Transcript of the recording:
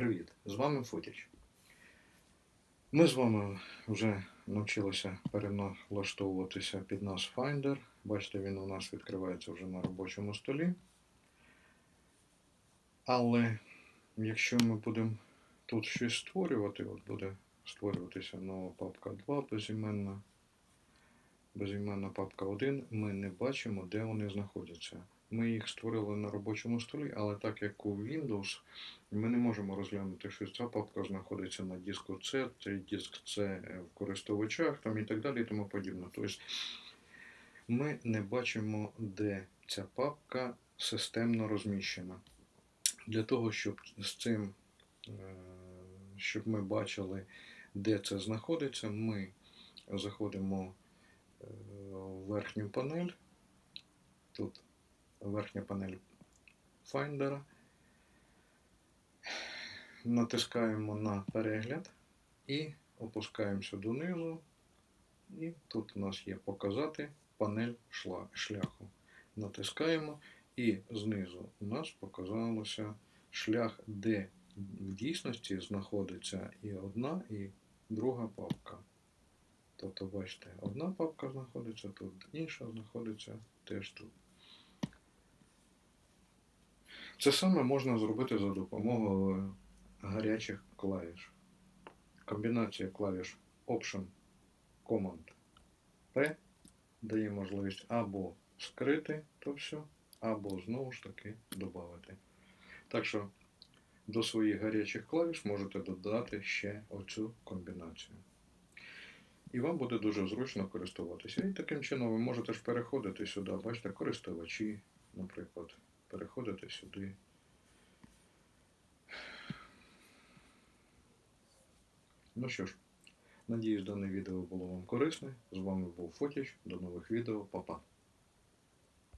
Привіт! З вами Фотіч. Ми з вами вже навчилися переналаштовуватися під наш Finder. Бачите, він у нас відкривається вже на робочому столі. Але якщо ми будемо тут щось створювати, от буде створюватися нова папка 2 безіменна, безіменна папка 1, ми не бачимо, де вони знаходяться. Ми їх створили на робочому столі, але так як у Windows, ми не можемо розглянути, що ця папка знаходиться на диску C, цей диск C в користувачах там і так далі і тому подібне. Тобто ми не бачимо, де ця папка системно розміщена. Для того, щоб з цим, е, щоб ми бачили, де це знаходиться, ми заходимо е, в верхню панель. Тут верхня панель Finder. Натискаємо на перегляд і опускаємося донизу. І тут у нас є показати панель шляху. Натискаємо і знизу у нас показалося шлях, де в дійсності знаходиться і одна, і друга папка. Тобто, бачите, одна папка знаходиться тут, інша знаходиться теж тут. Це саме можна зробити за допомогою гарячих клавіш. Комбінація клавіш Option Command P дає можливість або скрити то все, або знову ж таки додати. Так що до своїх гарячих клавіш можете додати ще оцю комбінацію. І вам буде дуже зручно користуватися. І таким чином ви можете ж переходити сюди, бачите, користувачі, наприклад, переходите сюди. Ну що ж, надіюсь, дане відео було вам корисне. З вами був Фотіч. До нових відео. Па-па.